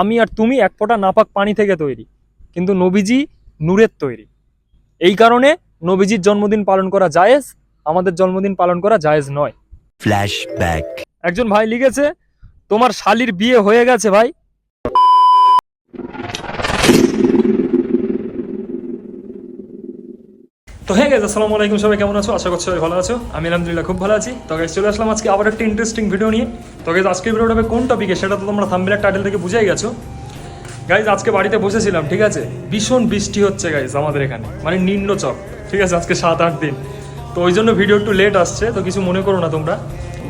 আমি আর তুমি এক ফোঁটা নাপাক পানি থেকে তৈরি কিন্তু নবীজি নূরের তৈরি। এই কারণে নবীজির জন্মদিন পালন করা জায়েজ আমাদের জন্মদিন পালন করা জায়েজ নয়। ফ্ল্যাশব্যাক একজন ভাই লিখেছে তোমার শালির বিয়ে হয়ে গেছে ভাই তো হ্যাঁ গেছে আসসালামু আলাইকুম, সবাই কেমন আছো? আশা করছি সবাই ভালো আছো। আমি আলহামদুলিল্লাহ খুব ভালো আছি। তো গাইজ চলে আসলাম আজকে আবার একটা ইন্টারেস্টিং ভিডিও নিয়ে। তো গাইজ আজকের ভিডিওটা কোন টপিকে সেটা তো তোমরা থাম্বেলের টাইটেল থেকে বুঝেই গেছো। গাইজ আজকে বাড়িতে বসেছিলাম, ঠিক আছে? ভীষণ বৃষ্টি হচ্ছে গাইজ আমাদের এখানে। মানে নিম্নচক ঠিক আছে? আজকে সাত, আট দিন। তো ওই জন্য ভিডিও একটু লেট আসছে, তো কিছু মনে করো না তোমরা।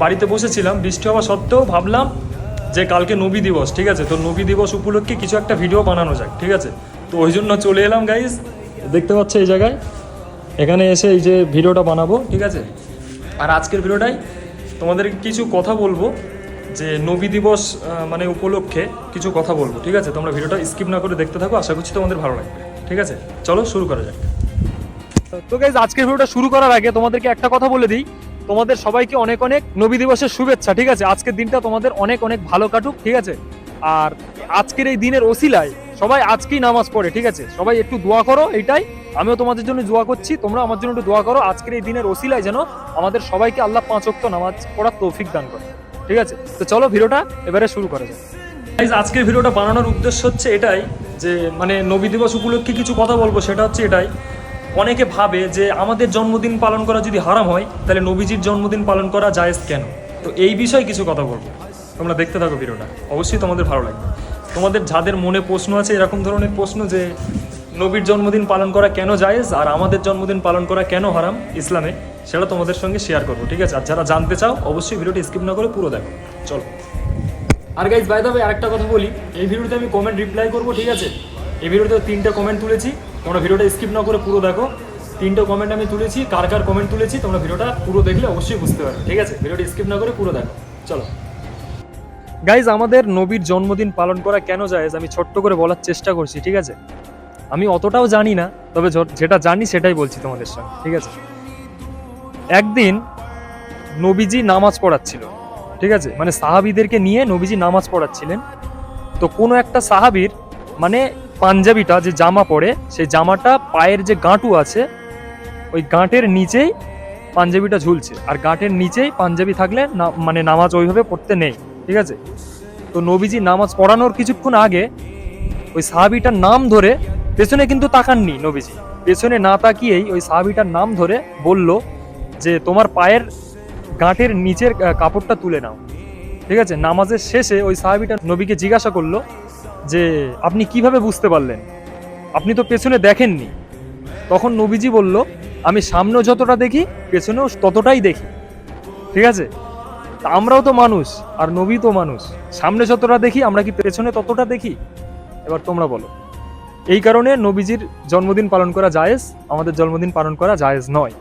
বাড়িতে বসেছিলাম, বৃষ্টি হওয়া সত্ত্বেও ভাবলাম যে কালকে নবী দিবস, ঠিক আছে? তো নবী দিবস উপলক্ষে কিছু একটা ভিডিও বানানো যাক, ঠিক আছে? তো ওই জন্য চলে এলাম গাইজ দেখতে পাচ্ছ এই জায়গায়? এখানে এসে এই যে ভিডিওটা বানাবো, ঠিক আছে? আর আজকের ভিডিওটাই তোমাদের কিছু কথা বলব, যে নবী দিবস মানে উপলক্ষে কিছু কথা বলব, ঠিক আছে? তোমরা ভিডিওটা স্কিপ না করে দেখতে থাকো, আশা করছি তোমাদের ভালো লাগবে, ঠিক আছে? চলো শুরু করা যাক। তো গাইজ আজকের ভিডিওটা শুরু করার আগে তোমাদেরকে একটা কথা বলে দিই। তোমাদের সবাইকে অনেক অনেক নবী দিবসের শুভেচ্ছা, ঠিক আছে? আজকের দিনটা তোমাদের অনেক অনেক ভালো কাটুক, ঠিক আছে? আর আজকের এই দিনের ওসিলায় সবাই আজকেই নামাজ পড়ে, ঠিক আছে? সবাই একটু দোয়া করো এটাই আমিও তোমাদের জন্য দোয়া করছি, তোমরা আমার জন্য একটু দোয়া করো। আজকের এই দিনের ওসিলায় যেন আমাদের সবাইকে আল্লাহ পাঁচ ওয়াক্ত নামাজ পড়ার তৌফিক দান করে। ঠিক আছে? তো চলো ভিডিওটা এবারে শুরু করা যাক। আজকের ভিডিওটা বানানোর উদ্দেশ্য হচ্ছে এটাই যে মানে নবী দিবস উপলক্ষে কিছু কথা বলব, সেটা হচ্ছে এটাই। অনেকে ভাবে যে, আমাদের জন্মদিন পালন করা যদি হারাম হয়, তাহলে নবীজির জন্মদিন পালন করা জায়েজ কেন? তো এই বিষয়ে কিছু কথা বলব। তোমরা দেখতে থাকো ভিডিওটা। অবশ্যই তোমাদের ভালো লাগবে। তোমাদের যাদের মনে প্রশ্ন আছে, এরকম ধরনের প্রশ্ন যে নবীর জন্মদিন পালন করা কেন জায়েজ আর আমাদের জন্মদিন পালন করা কেন হারাম ইসলামে, সেটা তোমাদের সঙ্গে শেয়ার করব, ঠিক আছে? আর যারা জানতে চাও, অবশ্যই ভিডিওটি স্কিপ না করে পুরো দেখো। চলো। আর গাইজ বাই দাবে আরেকটা কথা বলি, এই ভিডিওতে আমি কমেন্ট রিপ্লাই করব, ঠিক আছে? এই ভিডিওতে তিনটে কমেন্ট তুলেছি, তোমরা ভিডিওটা স্কিপ না করে পুরো দেখো। তিনটে কমেন্ট আমি তুলেছি, কার কার কমেন্ট তুলেছি, তোমরা ভিডিওটা পুরো দেখলে অবশ্যই বুঝতে পারবে, ঠিক আছে? ভিডিওটা স্কিপ না করে পুরো দেখো। চলো। গাইজ আমাদের নবীর জন্মদিন পালন করা কেন যায় আমি ছোট্ট করে বলার চেষ্টা করছি, ঠিক আছে? আমি অতটাও জানি না, তবে যেটা জানি সেটাই বলছি তোমাদের সঙ্গে, ঠিক আছে? একদিন নবীজি নামাজ পড়াচ্ছিল, ঠিক আছে? মানে সাহাবিদেরকে নিয়ে নবীজি নামাজ পড়াচ্ছিলেন। তো কোনো একটা সাহাবির মানে পাঞ্জাবিটা যে জামা পরে, সেই জামাটা পায়ের যে গাঁটু আছে, ওই গাঁটের নিচেই পাঞ্জাবিটা ঝুলছে। আর গাঁটের নিচেই পাঞ্জাবি থাকলে না মানে নামাজ ওইভাবে পড়তে নেই। ঠিক আছে? তো নবীজি নামাজ পড়ানোর কিছুক্ষণ আগে ওই সাহাবিটার নাম ধরে পেছনে কিন্তু তাকাননি নবীজি। পেছনে না তাকিয়েই ওই সাহাবিটার নাম ধরে বলল যে, তোমার পায়ের গাঁটের নিচের কাপড়টা তুলে নাও। ঠিক আছে? নামাজের শেষে ওই সাহাবিটা নবীকে জিজ্ঞাসা করল যে, আপনি কীভাবে বুঝতে পারলেন? আপনি তো পেছনে দেখেননি। তখন নবীজি বলল, আমি সামনে যতটা দেখি, পেছনেও ততটাই দেখি। ঠিক আছে? তা আমরাও তো মানুষ, আর নবী তো মানুষ। সামনে যতটা দেখি, আমরা কি পেছনে ততটা দেখি? এবার তোমরা বলো। এই কারণে নবীজির জন্মদিন পালন করা জায়েজ, আমাদের জন্মদিন পালন করা জায়েজ নয়।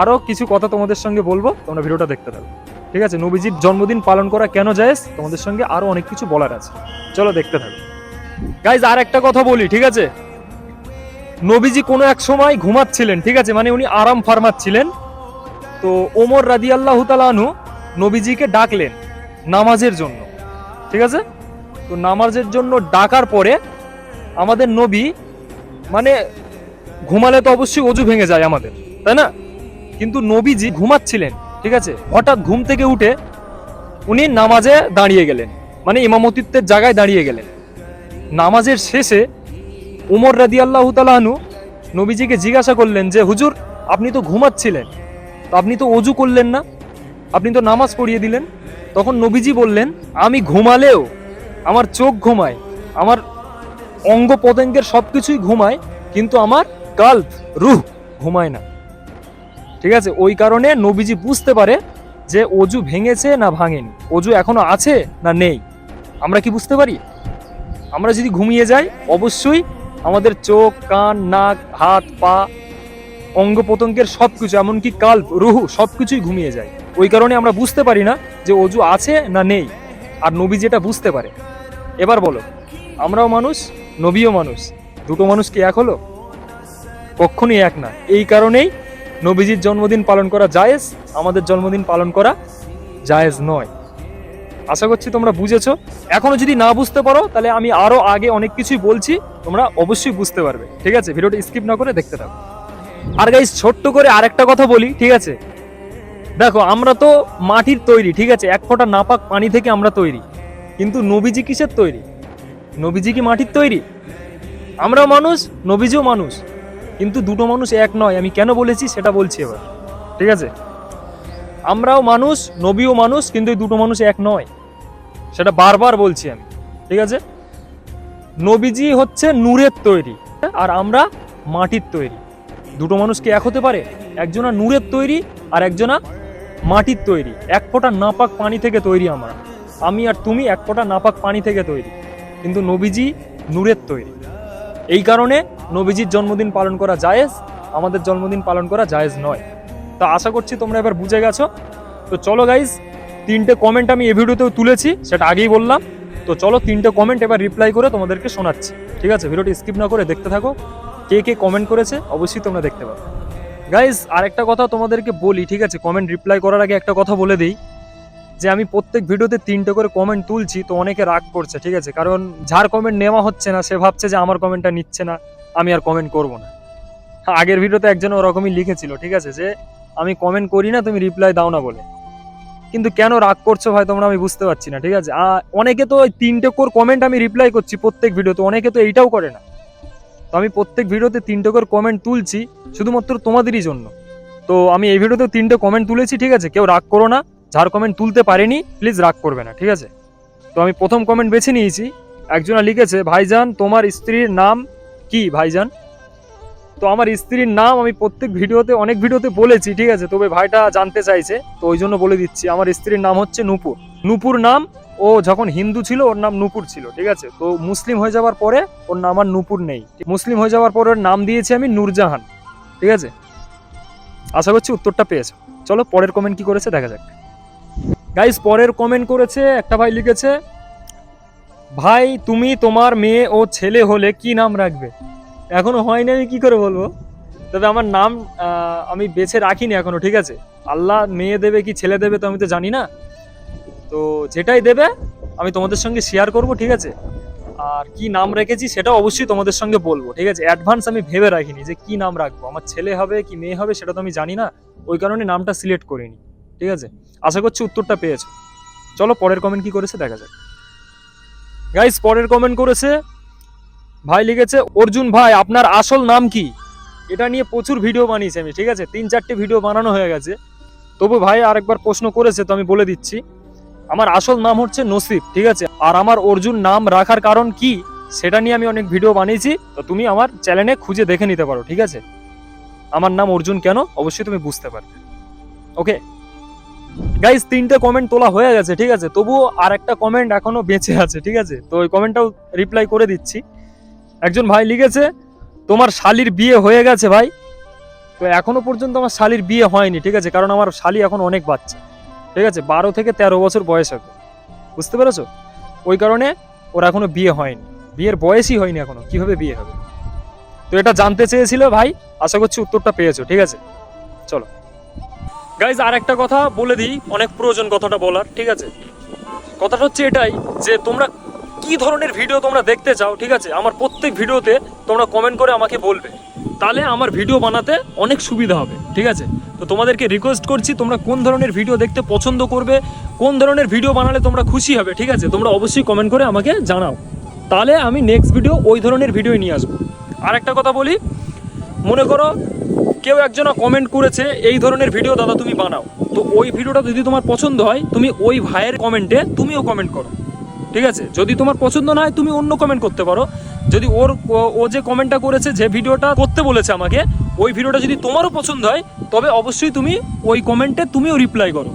আরও কিছু কথা তোমাদের সঙ্গে বলব, তোমরা ভিডিওটা দেখতে থাকো। ঠিক আছে, নবীজির জন্মদিন পালন করা কেন জায়েজ, তোমাদের সঙ্গে আরও অনেক কিছু বলার আছে। চলো দেখতে থাকো। গাইজ আর একটা কথা বলি, ঠিক আছে? নবীজি কোনো এক সময় ঘুমাচ্ছিলেন, ঠিক আছে? মানে উনি আরাম ফার্মাচ্ছিলেন। তো ওমর রাদি আল্লাহ তালানু নবীজিকে ডাকলেন নামাজের জন্য। ঠিক আছে? তো নামাজের জন্য ডাকার পরে আমাদের নবী মানে ঘুমালে তো অবশ্যই অজু ভেঙে যায় আমাদের, তাই না? কিন্তু নবীজি ঘুমাচ্ছিলেন, ঠিক আছে? হঠাৎ ঘুম থেকে উঠে উনি নামাজে দাঁড়িয়ে গেলেন মানে ইমামতিত্বের জায়গায় দাঁড়িয়ে গেলেন। নামাজের শেষে উমর রাদি আল্লাহ তালাহনু নবীজিকে জিজ্ঞাসা করলেন যে, হুজুর, আপনি তো ঘুমাচ্ছিলেন, তো আপনি তো অজু করলেন না? আপনি তো নামাজ পড়িয়ে দিলেন। তখন নবীজি বললেন, আমি ঘুমালেও আমার চোখ ঘুমায়, আমার অঙ্গ প্রত্যঙ্গের সব কিছুই ঘুমায়, কিন্তু আমার কাল্প, রুহ ঘুমায় না। ঠিক আছে? ওই কারণে নবীজি বুঝতে পারে যে অজু ভেঙেছে না ভাঙেনি। অজু এখনও আছে না নেই? আমরা কি বুঝতে পারি? আমরা যদি ঘুমিয়ে যাই, অবশ্যই আমাদের চোখ, কান, নাক, হাত, পা অঙ্গ প্রত্যঙ্গের সব কিছু এমনকি কাল্প, রুহু সব কিছুই ঘুমিয়ে যায়। ওই কারণে আমরা বুঝতে পারি না যে অজু আছে না নেই। আর নবী যেটা বুঝতে পারে। এবার বলো, আমরাও মানুষ, নবীও মানুষ, দুটো মানুষ কি এক হলো? কখনই এক না। এই কারণেই নবীজির জন্মদিন পালন করা জায়েজ, আমাদের জন্মদিন পালন করা জায়েজ নয়। আশা করছি তোমরা বুঝেছ। এখনও যদি না বুঝতে পারো, তাহলে আমি আরও আগে অনেক কিছুই বলছি, তোমরা অবশ্যই বুঝতে পারবে। ঠিক আছে? ভিডিওটা স্কিপ না করে দেখতে থাকো। আর গাইস ছোট্ট করে আরেকটা কথা বলি, ঠিক আছে? দেখো, আমরা তো মাটির তৈরি, ঠিক আছে? এক ফোঁটা নাপাক পানি থেকে আমরা তৈরি। কিন্তু নবীজি কিসের তৈরি? নবীজি কি মাটির তৈরি? আমরাও মানুষ, নবীজিও মানুষ। কিন্তু দুটো মানুষ এক নয়, আমি কেন বলেছি সেটা বলছি এবার, ঠিক আছে? আমরাও মানুষ, নবীও মানুষ, কিন্তু এই দুটো মানুষ এক নয়। সেটা বারবার বলছি আমি, ঠিক আছে? নবীজি হচ্ছে নূরের তৈরি, আর আমরা মাটির তৈরি। দুটো মানুষ কি এক হতে পারে? একজনা নূরের তৈরি, আর একজনা মাটির তৈরি, এক ফোঁটা নাপাক পানি থেকে তৈরি আমরা। আমি আর তুমি এক ফোঁটা নাপাক পানি থেকে তৈরি। কিন্তু নবীজি নূরের তৈরি। এই কারণে নবীজির জন্মদিন পালন করা জায়েজ, আমাদের জন্মদিন পালন করা জায়েজ নয়। তা আশা করছি তোমরা এবার বুঝে গেছো। তো চলো গাইজ তিনটে কমেন্ট আমি এ ভিডিওতেও তুলেছি, সেটা আগেই বললাম। তো চলো তিনটে কমেন্ট এবার রিপ্লাই করে তোমাদেরকে শোনাচ্ছি। ঠিক আছে? ভিডিওটি স্কিপ না করে দেখতে থাকো। কে কে কমেন্ট করেছে, অবশ্যই তোমরা দেখতে পাবে গাইজ আরেকটা কথা তোমাদেরকে বলি, ঠিক আছে? কমেন্ট রিপ্লাই করার আগে একটা কথা বলে দিই, যে আমি প্রত্যেক ভিডিওতে তিনটে করে কমেন্ট তুলছি, তো অনেকে রাগ করছে, ঠিক আছে? কারণ যার কমেন্ট নেওয়া হচ্ছে না, সে ভাবছে যে আমার কমেন্টটা নিচ্ছে না, আমি আর কমেন্ট করব না। আগের ভিডিওতে একজন ওরকমই লিখেছিল, ঠিক আছে? যে আমি কমেন্ট করি না, তুমি রিপ্লাই দাও না বলে। কিন্তু কেন রাগ করছ ভাই, তোমরা আমি বুঝতে পারছি না, ঠিক আছে? অনেকে তো ওই তিনটে কোর কমেন্ট আমি রিপ্লাই করছি প্রত্যেক ভিডিওতে, অনেকে তো এইটাও করে না। তো আমি প্রত্যেক ভিডিওতে তিনটে করে কমেন্ট তুলছি, শুধুমাত্র তোমাদেরই জন্য। তো আমি এই ভিডিওতে তিনটে কমেন্ট তুলেছি, ঠিক আছে? কেউ রাগ করো না, যার কমেন্ট তুলতে পারেনি প্লিজ রাগ করবে না, ঠিক আছে? তো আমি প্রথম কমেন্ট বেছে নিয়েছি, একজনা লিখেছে, ভাইজান, তোমার স্ত্রীর নাম কি? ভাইজান। তো আমার স্ত্রীর নাম আমি প্রত্যেক ভিডিওতে, অনেক ভিডিওতে বলেছি, ঠিক আছে? তবে ভাইটা জানতে চাইছে, তো ওই জন্য বলে দিচ্ছি, আমার স্ত্রীর নাম হচ্ছে নূপুর। নূপুর নাম ও যখন হিন্দু ছিল, ওর নাম নূপুর ছিল, ঠিক আছে? তো মুসলিম হয়ে যাওয়ার পরে ওর নাম আর নূপুর নেই। মুসলিম হয়ে যাওয়ার পরে ওর নাম দিয়েছি আমি নূরজাহান, ঠিক আছে? আশা করছি উত্তরটা পেয়েছ। চলো পরের কমেন্ট কি করেছে দেখা যাক। গাইস পরের কমেন্ট করেছে, একটা ভাই লিখেছে, ভাই, তুমি তোমার মেয়ে ও ছেলে হলে কি নাম রাখবে? এখনও হয়নি, আমি কি করে বলব? তবে আমার নাম আমি বেছে রাখিনি এখনও, ঠিক আছে? আল্লাহ মেয়ে দেবে কি ছেলে দেবে তো আমি তো জানি না। তো যেটাই দেবে আমি তোমাদের সঙ্গে শেয়ার করব, ঠিক আছে? আর কি নাম রেখেছি সেটা অবশ্যই তোমাদের সঙ্গে বলব, ঠিক আছে? অ্যাডভান্স আমি ভেবে রাখিনি যে কি নাম রাখব, আমার ছেলে হবে কি মেয়ে হবে সেটা তো আমি জানি না, ওই কারণে নামটা সিলেক্ট করিনি, ঠিক আছে? আশা করছি উত্তরটা পেয়েছ। চলো পরের কমেন্ট কি করেছে দেখা যাক। গাইস পরের কমেন্ট করেছে, ভাই লিখেছে, অর্জুন ভাই, আপনার আসল নাম কি? এটা নিয়ে প্রচুর ভিডিও বানিয়েছি আমি, ঠিক আছে? তিন চারটে ভিডিও বানানো হয়ে গেছে। তবু ভাই আরেকবার প্রশ্ন করেছে, তো আমি বলে দিচ্ছি। আমার আসল নাম হচ্ছে নসিব, ঠিক আছে? আর আমার অর্জুন নাম রাখার কারণ কি, সেটা নিয়ে আমি অনেক ভিডিও বানিয়েছি, তো তুমি আমার চ্যানেলে খুঁজে দেখে নিতে পারো, ঠিক আছে? আমার নাম অর্জুন কেন? অবশ্যই তুমি বুঝতে পারবে। ওকে গাইস তিনটে কমেন্ট তোলা হয়ে গেছে, ঠিক আছে? তবুও আর একটা কমেন্ট এখনও বেঁচে আছে, ঠিক আছে? তো ওই কমেন্টটাও রিপ্লাই করে দিচ্ছি। একজন ভাই লিখেছে, তোমার শালির বিয়ে হয়ে গেছে ভাই। তো এখনও পর্যন্ত আমার শালির বিয়ে হয়নি, ঠিক আছে? কারণ আমার শালি এখন অনেক বাচ্চা। ঠিক আছে, বারো থেকে তেরো বছর বয়স হবে। বুঝতে পেরেছ? ওই কারণে ওর এখনও বিয়ে হয়নি। বিয়ের বয়সই হয়নি এখনও। কীভাবে বিয়ে হবে? তো এটা জানতে চেয়েছিল ভাই, আশা করছি উত্তরটা পেয়েছ, ঠিক আছে? চলো। গাইজ আর একটা কথা বলে দিই, অনেক প্রয়োজন কথাটা বলার, ঠিক আছে? কথাটা হচ্ছে এটাই যে তোমরা কি ধরনের ভিডিও তোমরা দেখতে চাও, ঠিক আছে? আমার প্রত্যেক ভিডিওতে তোমরা কমেন্ট করে আমাকে বলবে। তাহলে আমার ভিডিও বানাতে অনেক সুবিধা হবে। ঠিক আছে? তো তোমাদেরকে রিকোয়েস্ট করছি, তোমরা কোন ধরনের ভিডিও দেখতে পছন্দ করবে, কোন ধরনের ভিডিও বানালে তোমরা খুশি হবে, ঠিক আছে? তোমরা অবশ্যই কমেন্ট করে আমাকে জানাও। তাহলে আমি নেক্সট ভিডিও ওই ধরনের ভিডিও নিয়ে আসব। আর একটা কথা বলি, মনে করো কেউ একজনা কমেন্ট করেছে, এই ধরনের ভিডিও দাদা তুমি বানাও। তো ওই ভিডিওটা যদি তোমার পছন্দ হয়, তুমি ওই ভাইয়ের কমেন্টে তুমিও কমেন্ট করো। ঠিক আছে? যদি তোমার পছন্দ না হয়, তুমি অন্য কমেন্ট করতে পারো। যদি ওর, ও- যে কমেন্টটা করেছে, যে ভিডিওটা করতে বলেছে আমাকে ওই ভিডিওটা যদি তোমারও পছন্দ হয়, তবে অবশ্যই তুমি ওই কমেন্টে তুমিও রিপ্লাই করো।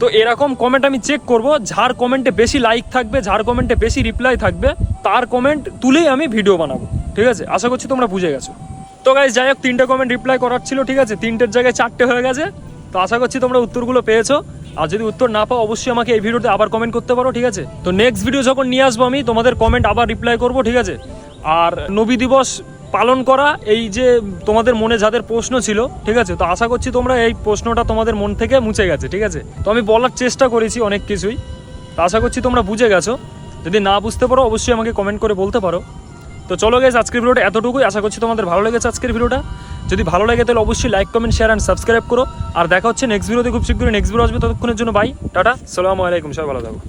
তো এরকম কমেন্ট আমি চেক করব, যার কমেন্টে বেশি লাইক থাকবে, যার কমেন্টে বেশি রিপ্লাই থাকবে, তার কমেন্ট তুলেই আমি ভিডিও বানাবো, ঠিক আছে? আশা করছি তোমরা বুঝে গেছো। তো গাইজ যাই হোক, তিনটে কমেন্ট রিপ্লাই করার ছিল, ঠিক আছে? তিনটের জায়গায় চারটে হয়ে গেছে। তো আশা করছি তোমরা উত্তরগুলো পেয়েছ। আর যদি উত্তর না পাও, অবশ্যই আমাকে এই ভিডিওতে আবার কমেন্ট করতে পারো, ঠিক আছে? তো নেক্সট ভিডিও যখন নিয়ে আসব আমি, তোমাদের কমেন্ট আবার রিপ্লাই করব, ঠিক আছে? আর নবী দিবস পালন করা এই যে তোমাদের মনে যাদের প্রশ্ন ছিল, ঠিক আছে? তো আশা করছি তোমরা এই প্রশ্নটা তোমাদের মন থেকে মুছে গেছে, ঠিক আছে? তো আমি বলার চেষ্টা করেছি অনেক কিছুই। তো আশা করছি তোমরা বুঝে গেছো। যদি না বুঝতে পারো, অবশ্যই আমাকে কমেন্ট করে বলতে পারো। তো চলো গেছে আজকের ভিডিওটা এতটুকুই। আশা করছি তোমাদের ভালো লেগেছে আজকের ভিডিওটা। যদি ভালো লাগে তাহলে অবশ্যই like comment share and subscribe করো। আর দেখা হচ্ছে নেক্সট ভিডিওতে খুব শীঘ্রই। নেক্সট ভিডিও আসবে ততক্ষণের জন্য বাই টাটা, সালামু আলাইকুম, সবাই ভালো থাকো।